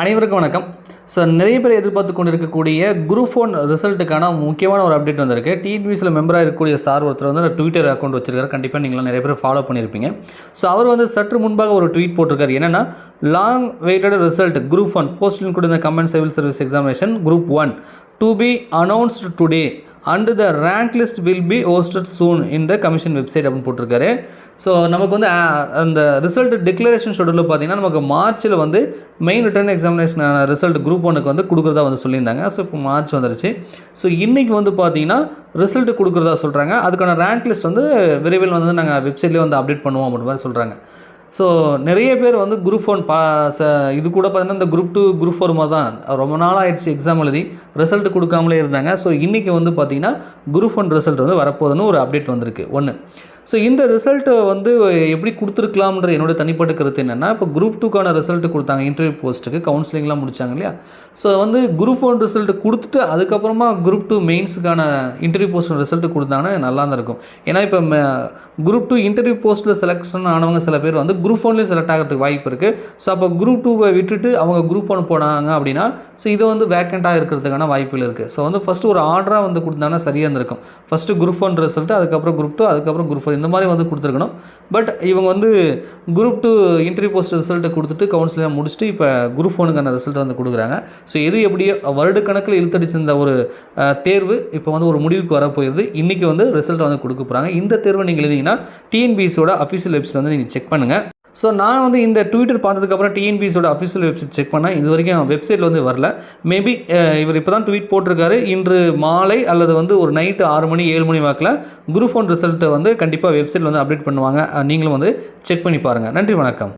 அனைவருக்கும் வணக்கம். ஸோ நிறைய பேர் எதிர்பார்த்து கொண்டு இருக்கக்கூடிய குரூப் ஒன் ரிசல்ட்டுக்கான முக்கியமான ஒரு அப்டேட் வந்திருக்கு. டிஎன்பிசியில் மெம்பராக இருக்கக்கூடிய சார் ஒருத்தர் வந்து ட்விட்டர் அக்கௌண்ட் வச்சிருக்காரு. கண்டிப்பாக நீங்களாம் நிறைய பேர் ஃபாலோ பண்ணியிருப்பீங்க ஸோ அவர் வந்து சற்று முன்பாக ஒரு ட்வீட் போட்டிருக்காரு. என்னென்னா long waited result group one போஸ்டில் கூட இந்த comment civil service examination group one to be announced today and the rank list will be hosted soon in the commission website அப்படின்னு போட்டிருக்காரு. ஸோ நமக்கு வந்து அந்த ரிசல்ட் டிக்ளரேஷன் ஷெடியூலில் பார்த்தீங்கன்னா நமக்கு மார்ச்சில் வந்து main written examination result group ஒனுக்கு வந்து கொடுக்குறதா வந்து சொல்லியிருந்தாங்க. ஸோ இப்போ மார்ச் வந்துருச்சு. ஸோ இன்றைக்கி வந்து பார்த்தீங்கன்னா ரிசல்ட் கொடுக்குறதா சொல்கிறாங்க அதுக்கான ரேங்க் லிஸ்ட் வந்து விரைவில் வந்து நாங்கள் வெப்சைட்லேயே வந்து அப்டேட் பண்ணுவோம் அப்படின்ற மாதிரி சொல்கிறாங்க ஸோ நிறைய பேர் வந்து குரூப் ஒன் பா ச இது கூட பார்த்தீங்கன்னா இந்த குரூப் டூ குரூப் ஃபோர் மாதிரி தான். ரொம்ப நாள் ஆயிடுச்சு எக்ஸாம் எழுதி. ரிசல்ட் கொடுக்காமலே இருந்தாங்க. ஸோ இன்றைக்கி வந்து பார்த்திங்கன்னா குரூப் ஒன் ரிசல்ட் வந்து வரப்போகுதுன்னு ஒரு அப்டேட் வந்திருக்கு. ஒன்று ஸோ இந்த ரிசல்ட்டை வந்து எப்படி கொடுத்துருக்கலாம்ன்ற என்னோட தனிப்பட்ட கருத்து என்னென்னா இப்போ குரூப் டூக்கான ரிசல்ட் கொடுத்தாங்க இன்டர்வியூ போஸ்ட்டுக்கு கவுன்சிலிங்லாம் முடிச்சாங்க இல்லையா? ஸோ வந்து குரூப் ஒன் ரிசல்ட் கொடுத்துட்டு அதுக்கப்புறமா குரூப் டூ மெயின்ஸுக்கான இன்டர்வியூ போஸ்ட் ரிசல்ட் கொடுத்தாங்கன்னா நல்லா தான் இருக்கும். ஏன்னா இப்போ குரூப் டூ இன்டர்வியூ போஸ்ட்டில் செலெக்ஷன் ஆனவங்க சில பேர் வந்து குரூப் ஒன்லேயும் செலக்ட் ஆகிறதுக்கு வாய்ப்பு இருக்குது ஸோ அப்போ குரூப் டூவை விட்டுட்டு அவங்க குரூப் ஒன் போனாங்க அப்படின்னா ஸோ இது வந்து வேக்கண்ட்டாக இருக்கிறதுக்கான வாய்ப்புகள் இருக்குது ஸோ வந்து ஃபஸ்ட்டு ஒரு ஆர்டராக வந்து கொடுத்தாங்கன்னா சரியாக இருந்திருக்கும். ஃபஸ்ட்டு குரூப் ஒன் ரிசல்ட் அதுக்கப்புறம் குரூப் டூ அதுக்கப்புறம் குரூப் இந்த மாதிரி வந்து கொடுத்துருக்கணும். பட் இவங்க வந்து குரூப் டூ இன்டர்வியூ போஸ்ட் ரிசல்ட்டை கொடுத்துட்டு கவுன்சிலிங் முடிச்சுட்டு இப்போ குரூப் ஒனுக்கான ரிசல்ட் வந்து கொடுக்குறாங்க. ஸோ எது எப்படியோ வருடக்கணக்கில் இழுத்தடிச்சிருந்த ஒரு தேர்வு இப்போ வந்து ஒரு முடிவுக்கு வரப்போயிருது இன்றைக்கி வந்து ரிசல்ட் வந்து கொடுக்க போகிறாங்க இந்த தேர்வை நீங்கள் எழுதிங்கன்னா டிஎன்பிஎஸோட அஃபிஷியல் வெப்சைட் வந்து நீங்கள் செக் பண்ணுங்கள் ஸோ நான் வந்து இந்த ட்விட்டர் பார்த்ததுக்கப்புறம் டிஎன்பிஎஸோட அஃபிஷியல் வெப்சைட் செக் பண்ணேன் இது வரைக்கும் வெப்சைட்டில் வந்து வரல. மேபி இவர் இப்போ தான் ட்வீட் போட்டிருக்காரு. இன்று மாலை அல்லது வந்து ஒரு நைட்டு ஆறு மணி ஏழு மணி வாக்கில் குரூப் ஒன் ரிசல்ட்டை வந்து கண்டிப்பாக வெப்சைட்டில் வந்து அப்டேட் பண்ணுவாங்க. நீங்களும் வந்து செக் பண்ணி பாருங்கள் நன்றி வணக்கம்.